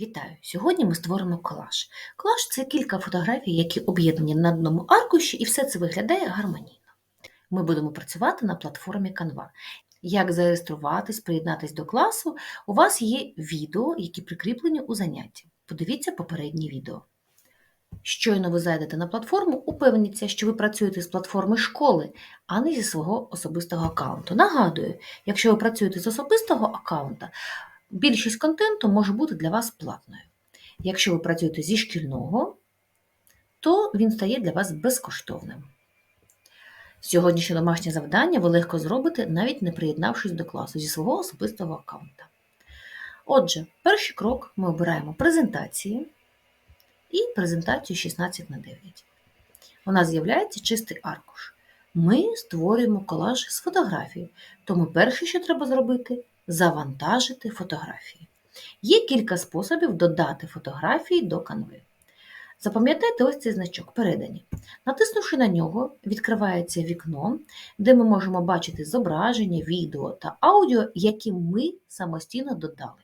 Вітаю! Сьогодні ми створимо колаж. Колаж це кілька фотографій, які об'єднані на одному аркуші, і все це виглядає гармонійно. Ми будемо працювати на платформі Canva. Як зареєструватись, приєднатись до класу, у вас є відео, які прикріплені у занятті. Подивіться попереднє відео. Щойно ви зайдете на платформу, упевніться, що ви працюєте з платформи школи, а не зі свого особистого аккаунту. Нагадую, якщо ви працюєте з особистого аккаунта, більшість контенту може бути для вас платною. Якщо ви працюєте зі шкільного, то він стає для вас безкоштовним. Сьогоднішнє домашнє завдання ви легко зробите, навіть не приєднавшись до класу зі свого особистого аккаунта. Отже, перший крок ми обираємо презентації і презентацію 16 на 9. У нас з'являється чистий аркуш. Ми створюємо колаж з фотографій, тому перше, що треба зробити, завантажити фотографії. Є кілька способів додати фотографії до канви. Запам'ятайте ось цей значок передані. Натиснувши на нього, відкривається вікно, де ми можемо бачити зображення, відео та аудіо, які ми самостійно додали.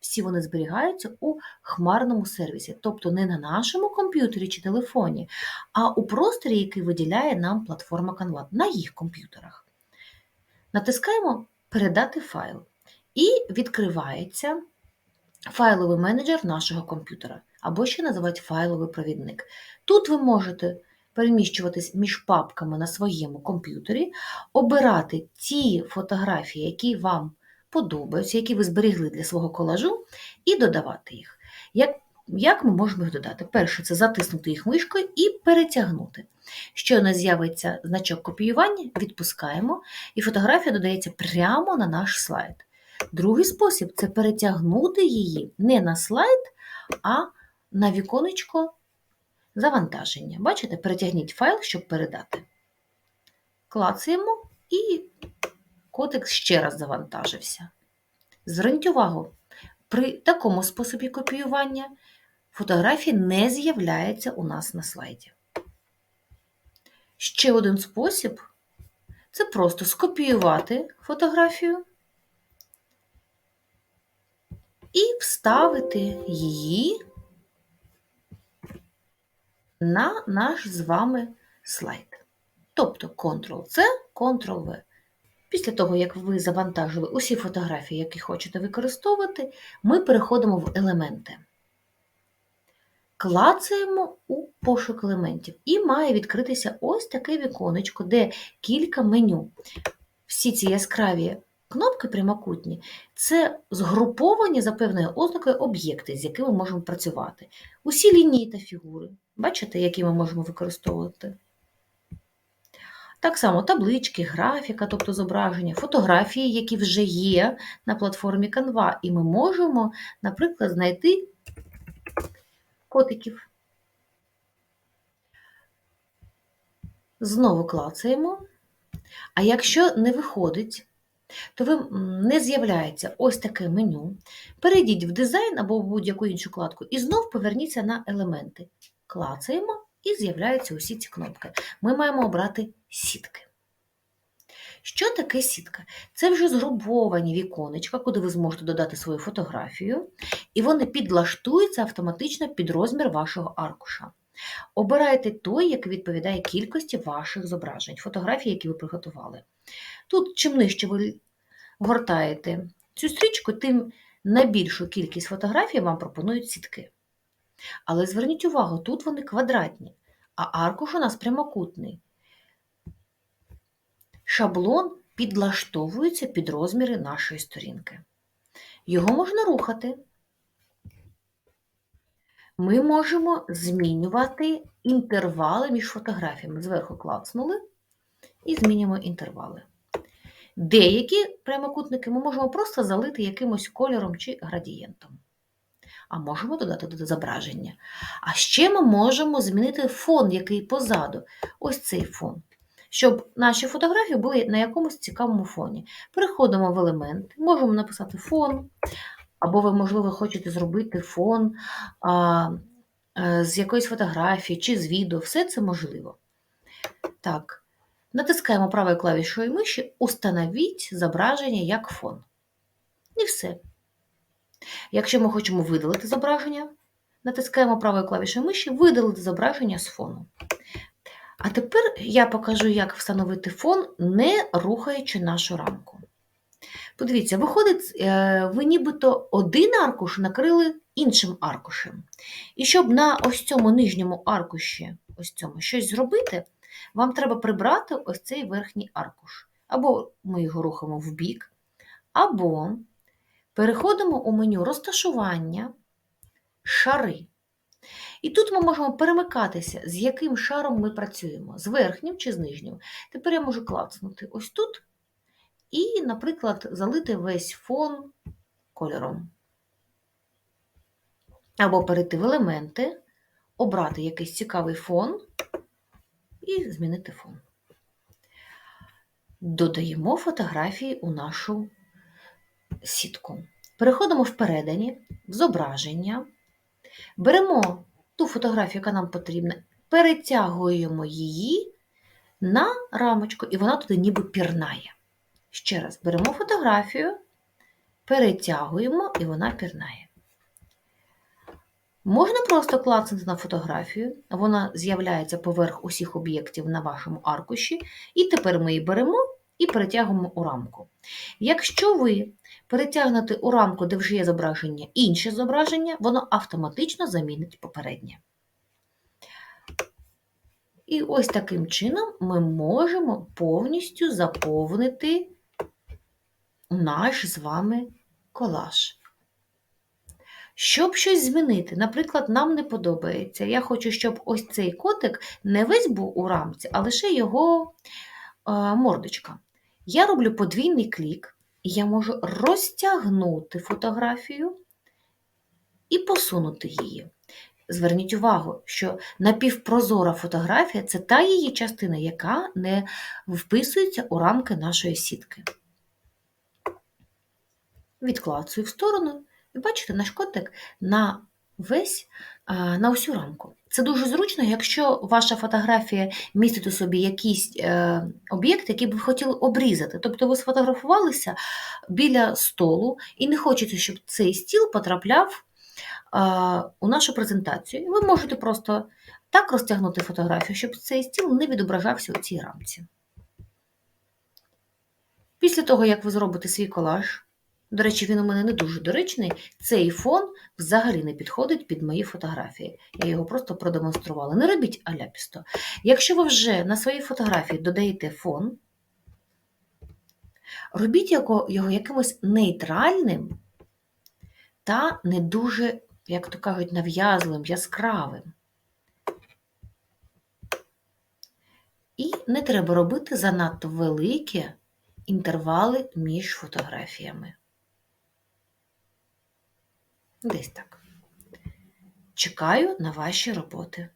Всі вони зберігаються у хмарному сервісі, тобто не на нашому комп'ютері чи телефоні, а у просторі, який виділяє нам платформа Canva на їх комп'ютерах. Натискаємо Передати файл і відкривається файловий менеджер нашого комп'ютера, або ще називають файловий провідник. Тут ви можете переміщуватись між папками на своєму комп'ютері, обирати ті фотографії, які вам подобаються, які ви зберігли для свого колажу, і додавати їх. Як як ми можемо їх додати? Перше, це затиснути їх мишкою і перетягнути. Щойно з'явиться значок копіювання, відпускаємо, і фотографія додається прямо на наш слайд. Другий спосіб це перетягнути її не на слайд, а на віконечко завантаження. Бачите, перетягніть файл, щоб передати. Клацаємо і котик ще раз завантажився. Зверніть увагу, при такому способі копіювання фотографія не з'являється у нас на слайді. Ще один спосіб це просто скопіювати фотографію і вставити її на наш з вами слайд. Тобто Ctrl-C, Ctrl-V. Після того, як ви завантажили усі фотографії, які хочете використовувати, ми переходимо в елементи. Клацаємо у пошук елементів і має відкритися ось таке віконечко, де кілька меню. Всі ці яскраві кнопки прямокутні це згруповані за певною ознакою об'єкти, з якими можемо працювати. Усі лінії та фігури. Бачите, які ми можемо використовувати? Так само таблички, графіка, тобто зображення, фотографії, які вже є на платформі Canva, і ми можемо, наприклад, знайти котиків. Знову клацаємо. А якщо не виходить, то ви не з'являється ось таке меню. Перейдіть в дизайн або в будь-яку іншу кладку і знов поверніться на елементи. Клацаємо і з'являються усі ці кнопки. Ми маємо обрати сітки. Що таке сітка? Це вже згруповані віконечка, куди ви зможете додати свою фотографію, і вони підлаштуються автоматично під розмір вашого аркуша. Обирайте той, який відповідає кількості ваших зображень, фотографій, які ви приготували. Тут, чим нижче ви гортаєте цю стрічку, тим на більшу кількість фотографій вам пропонують сітки. Але зверніть увагу, тут вони квадратні, а аркуш у нас прямокутний. Шаблон підлаштовується під розміри нашої сторінки. Його можна рухати. Ми можемо змінювати інтервали між фотографіями. Зверху клацнули і змінюємо інтервали. Деякі прямокутники ми можемо просто залити якимось кольором чи градієнтом. А можемо додати до зображення. А ще ми можемо змінити фон, який позаду. Ось цей фон. Щоб наші фотографії були на якомусь цікавому фоні. Переходимо в елемент, можемо написати фон, або ви, можливо, хочете зробити фон а, а, з якоїсь фотографії чи з відео. Все це можливо. Так. Натискаємо правою клавішою миші Установіть зображення як фон. І все. Якщо ми хочемо видалити зображення, натискаємо правою клавішою миші Видалити зображення з фону. А тепер я покажу, як встановити фон, не рухаючи нашу рамку. Подивіться, виходить, е, ви нібито один аркуш накрили іншим аркушем. І щоб на ось цьому нижньому аркуші ось цьому щось зробити, вам треба прибрати ось цей верхній аркуш. Або ми його рухаємо в бік, або переходимо у меню розташування, шари. І тут ми можемо перемикатися, з яким шаром ми працюємо, з верхнім чи з нижнім. Тепер я можу клацнути ось тут і, наприклад, залити весь фон кольором. Або перейти в елементи, обрати якийсь цікавий фон і змінити фон. Додаємо фотографії у нашу сітку. Переходимо в передані, в зображення, беремо ту фотографію, яка нам потрібна, перетягуємо її на рамочку, і вона туди ніби пірнає. Ще раз беремо фотографію, перетягуємо, і вона пірнає. Можна просто клацнути на фотографію, вона з'являється поверх усіх об'єктів на вашому аркуші, і тепер ми її беремо і перетягуємо у рамку. Якщо ви перетягнете у рамку, де вже є зображення, інше зображення, воно автоматично замінить попереднє. І ось таким чином ми можемо повністю заповнити наш з вами колаж. Щоб щось змінити, наприклад, нам не подобається. Я хочу, щоб ось цей котик не весь був у рамці, а лише його е, мордочка. Я роблю подвійний клік, і я можу розтягнути фотографію і посунути її. Зверніть увагу, що напівпрозора фотографія це та її частина, яка не вписується у рамки нашої сітки. Відклацую в сторону, і бачите, наш котик на весь на усю рамку. Це дуже зручно, якщо ваша фотографія містить у собі якийсь е, об'єкт, який б ви хотіли обрізати. Тобто ви сфотографувалися біля столу і не хочете, щоб цей стіл потрапляв у нашу презентацію. Ви можете просто так розтягнути фотографію, щоб цей стіл не відображався у цій рамці. Після того, як ви зробите свій колаж, до речі, він у мене не дуже доречний, цей фон взагалі не підходить під мої фотографії. Я його просто продемонструвала. Не робіть аляпісто. Якщо ви вже на своїй фотографії додаєте фон, робіть його, якимось нейтральним та не дуже як то кажуть, нав'язливим, яскравим. І не треба робити занадто великі інтервали між фотографіями. Десь так. Чекаю на ваші роботи.